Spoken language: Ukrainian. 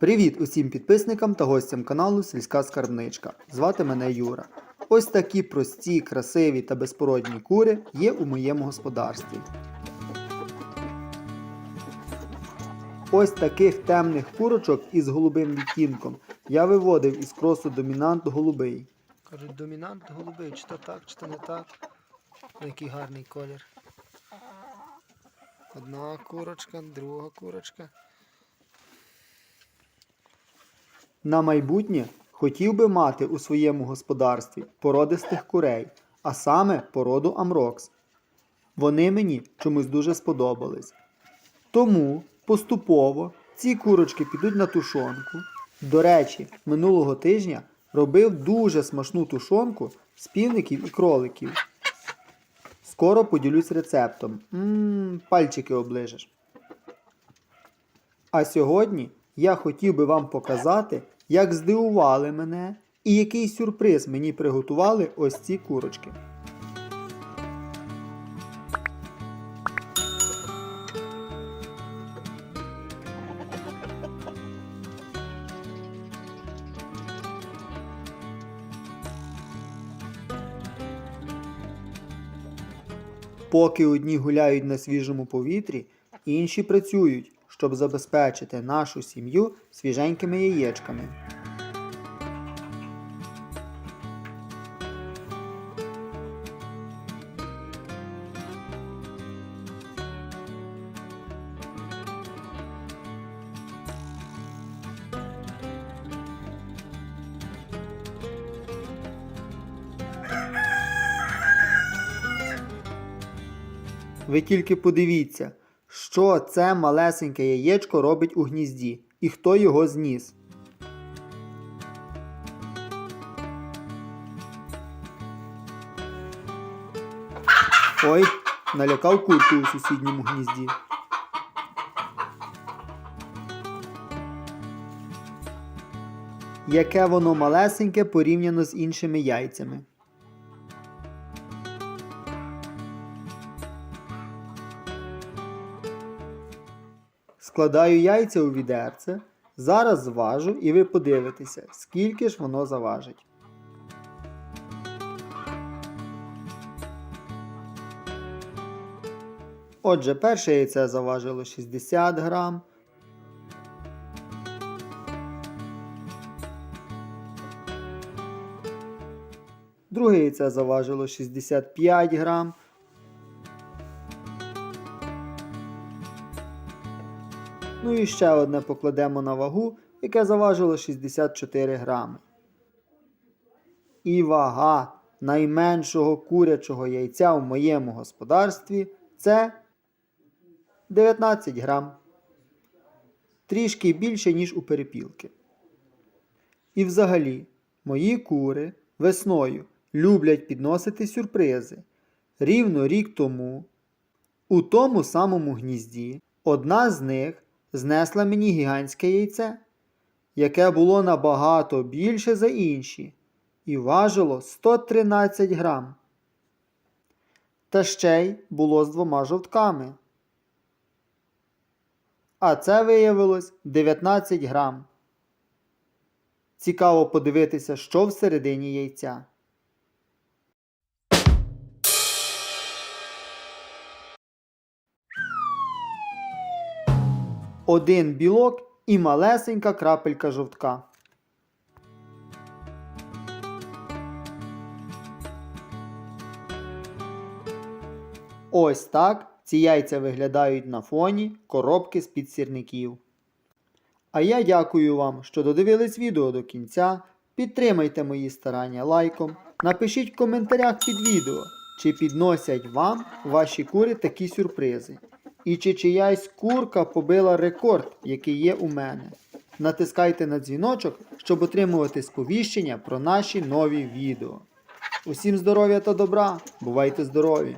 Привіт усім підписникам та гостям каналу Сільська Скарбничка. Звати мене Юра. Ось такі прості, красиві та безпородні кури є у моєму господарстві. Ось таких темних курочок із голубим відтінком я виводив із кросу домінант голубий. Кажуть, домінант голубий, чи то так, чи то не так. Ну, Який гарний колір. Одна курочка, друга курочка. На майбутнє хотів би мати у своєму господарстві породистих курей, а саме породу Амрокс. Вони мені чомусь дуже сподобались. Тому поступово ці курочки підуть на тушонку. До речі, минулого тижня робив дуже смачну тушонку з півників і кроликів. Скоро поділюсь рецептом. Мм, пальчики оближеш. А сьогодні я хотів би вам показати, як здивували мене і який сюрприз мені приготували ось ці курочки. Поки одні гуляють на свіжому повітрі, інші працюють, щоб забезпечити нашу сім'ю свіженькими яєчками. Ви тільки подивіться, що це малесеньке яєчко робить у гнізді і хто його зніс. Ой, налякав курку у сусідньому гнізді. Яке воно малесеньке порівняно з іншими яйцями. Складаю яйця у відерце. Зараз зважу і ви подивитеся, скільки ж воно заважить. Отже, перше яйце заважило 60 грам. Друге яйце заважило 65 грам. Ну і ще одне покладемо на вагу, яке заважило 64 грами. І вага найменшого курячого яйця в моєму господарстві це 19 грам. Трішки більше, ніж у перепілки. І взагалі, мої кури весною люблять підносити сюрпризи. Рівно рік тому, у тому самому гнізді, одна з них знесла мені гігантське яйце, яке було набагато більше за інші, і важило 113 грам. Та ще й було з двома жовтками. А це виявилось 19 грам. Цікаво подивитися, що всередині яйця. Один білок і малесенька крапелька жовтка. Ось так ці яйця виглядають на фоні коробки з-під сірників. А я дякую вам, що додивились відео до кінця. Підтримайте мої старання лайком. Напишіть в коментарях під відео, чи підносять вам ваші кури такі сюрпризи. І чи чиясь курка побила рекорд, який є у мене. Натискайте на дзвіночок, щоб отримувати сповіщення про наші нові відео. Усім здоров'я та добра! Бувайте здорові!